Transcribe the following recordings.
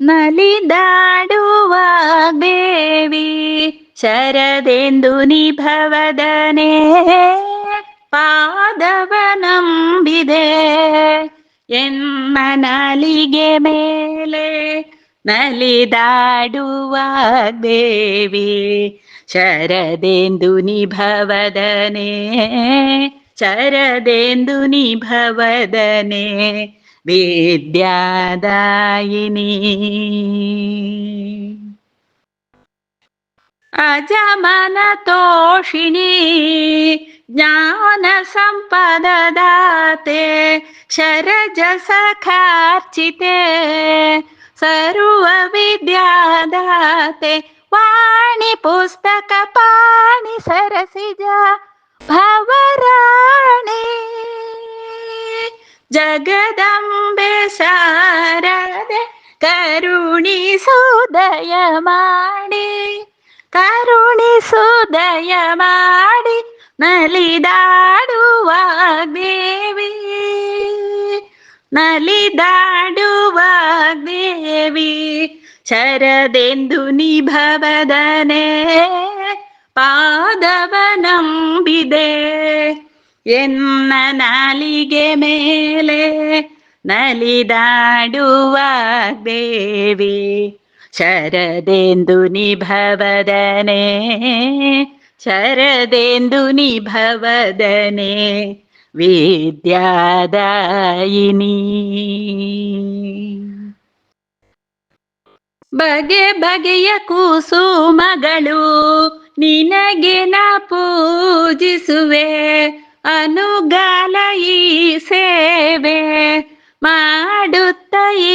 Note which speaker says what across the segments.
Speaker 1: ನಲಿದಾಡುವ ದೇವಿ ಶರದೆಂದು ನಿಭವದನೆ ಪಾದವ ನಂಬಿದೆ ಎನ್ನ ನಾಲಿಗೆ ಮೇಲೆ ನಲಿದಾಡುವ ದೇವಿ ಶರದೆಂದು ನಿಭವದನೆ ಶರದೆಂದು ನಿಭವದನೆ विद्यादायिनी। अजमनतोषिणी ज्ञानसम्पददाते शरजसखार्चिते सर्वविद्यादाते वाणि पुस्तकपाणि सरसिजा भवराणी। जगदम ಕರುಣಿಸುದಯ ಮಾಡಿ ಕರುಣಿಸುದಯ ಮಾಡಿ ನಲಿದಾಡುವ ದೇವಿ ನಲಿದಾಡುವ ದೇವಿ, ಶರದೆಂದು ನಿಭವದನೆ ಪಾದವ ನಂಬಿದೆ ಎನ್ನ ನಾಲಿಗೆ ಮೇಲೆ ನಲಿದಾಡುವ ದೇವಿ ಶರದೆಂದು ನಿಭವದನೆ. ಶರದೆಂದು ನಿಭವದನೆ. ವಿದ್ಯಾದಾಯಿನಿ. ಬಗೆ ಬಗೆಯ ಕುಸುಮಗಳು ನಿನಗೆ ನ ಪೂಜಿಸುವೆ. ಅನುಗಾಲ ಈ ಸೇವೆ. ಮಾಡುತ್ತ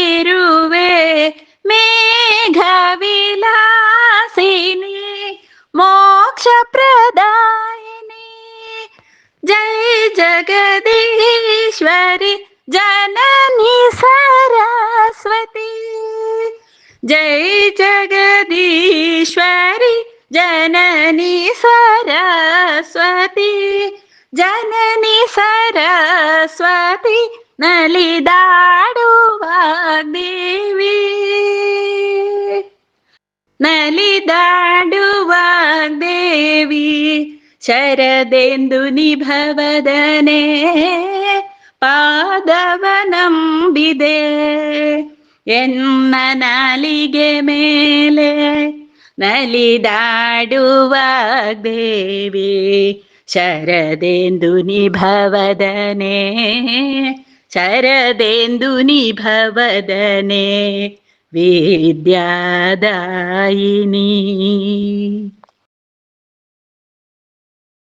Speaker 1: ಇರುವೆ ಮೇಘ ವಿಲಾಸಿನಿ ಮೋಕ್ಷ ಪ್ರದಾಯಿನಿ ಜೈ ಜಗದೀಶ್ವರಿ ಜನನಿ ಸರಸ್ವತಿ ಜೈ ಜಗದೀಶ್ವರಿ ಜನನಿ ಸರಸ್ವತಿ ಜನನಿ ಸರಸ್ವತಿ ನಲಿದಾಡುವ ದೇವಿ ನಲಿದಾಡುವ ದೇವಿ, ಶರದೆಂದು ನಿಭವದನೆ, ಪಾದವ ನಂಬಿದೆ. ಎನ್ನ ನಾಲಿಗೆ ಮೇಲೆ ನಲಿದಾಡುವ ದೇವಿ, ಶರದೆಂದು ನಿಭವದನೆ. ചരദേന്ദുനി ഭവദനെ വിദ്യാദായിനി.